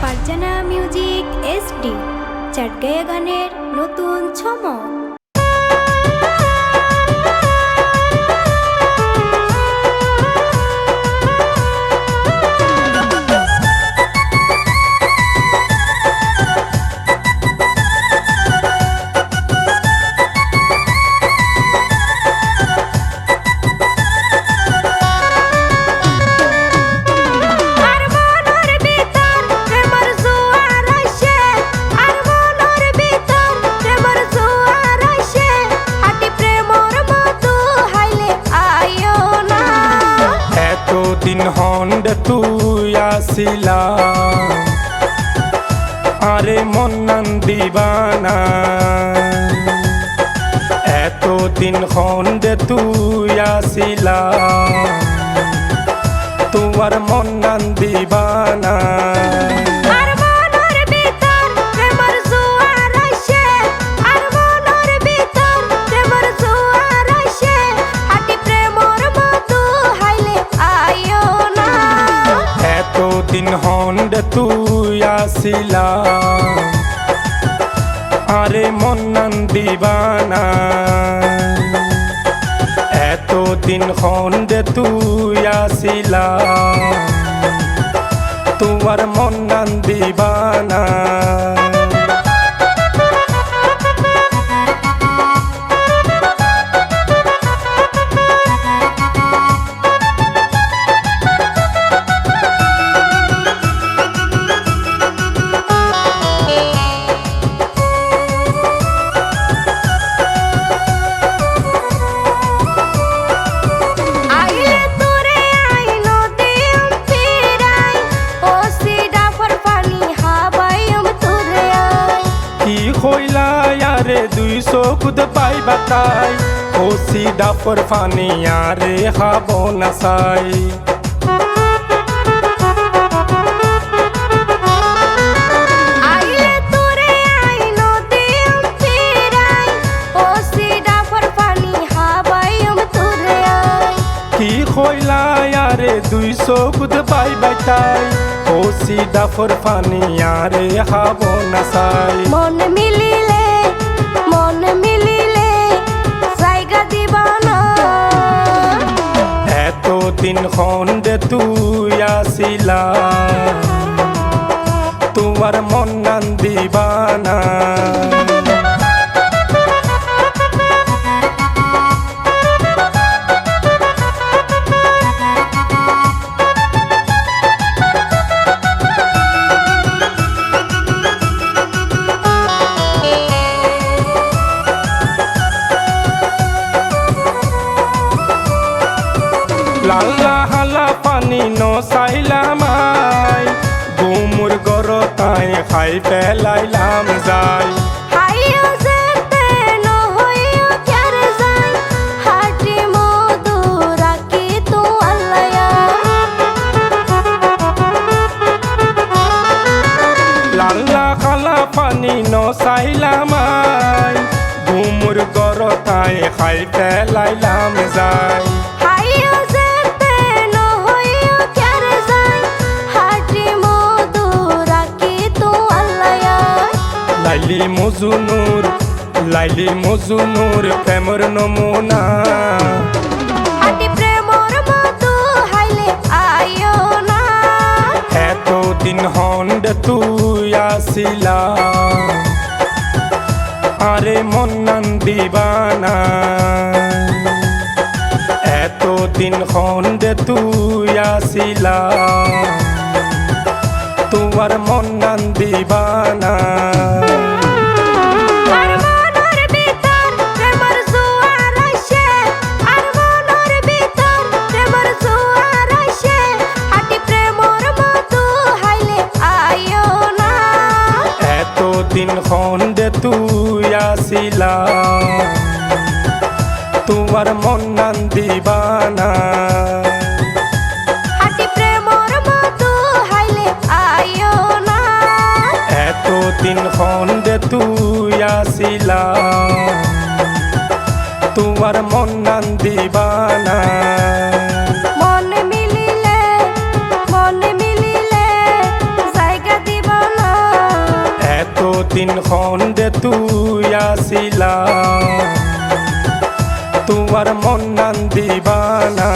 Farzana music SD চাটগায়া গানের নতুন ছমক হন্ড তুই আসিলা। আরে মন্নান দিবানা। এতদিন হন্ড তুই আসিলা। তোমার মন্নান দিবানা। তুই আসিলা। আরে মন্নান দিবানা। এতদিন হন্ড তুই আসিলা। আরে দুই চকুত পাই বাতাই। ওসি ডাফর ফানি আরে হাব ও আই। কি আরে দুই চকুত পাই বাতাই। ওসি ডাফর ফানি আরে হাব নাসাই মন মিলিলে এতদিন খন্ডে তুই আসিলা। তোমার মন দিবানা। লালা হালা পানী নচাইলামাই গোমোৰ ঘৰ তাই খাই পেলাইলাম যায় চাইলামাই গুমুৰ গৰ তাই খাই পেলাইলাম যায় লাইলি মজুনুর লাইলি মজুনুর প্রেমর নমুনা। হাটি প্রেমর মধু হাইলে আয়ো না। এতদিন হন্ড তুই আসিলা। আরে মন্নান দিবানা। এতদিন হন্ড তুই আসিলা। তোমার মন্নান দিবানা। আসিলা তোমার মন্নান দিবানা। হাটি প্রেমর মধু হাইলে আয়ো না। এতদিন খন্ডে তুই আসিলা। তোমার মন মন মিলিলে দিন খন্দে তুই আসিলা। তোমার মন নান দিবানা।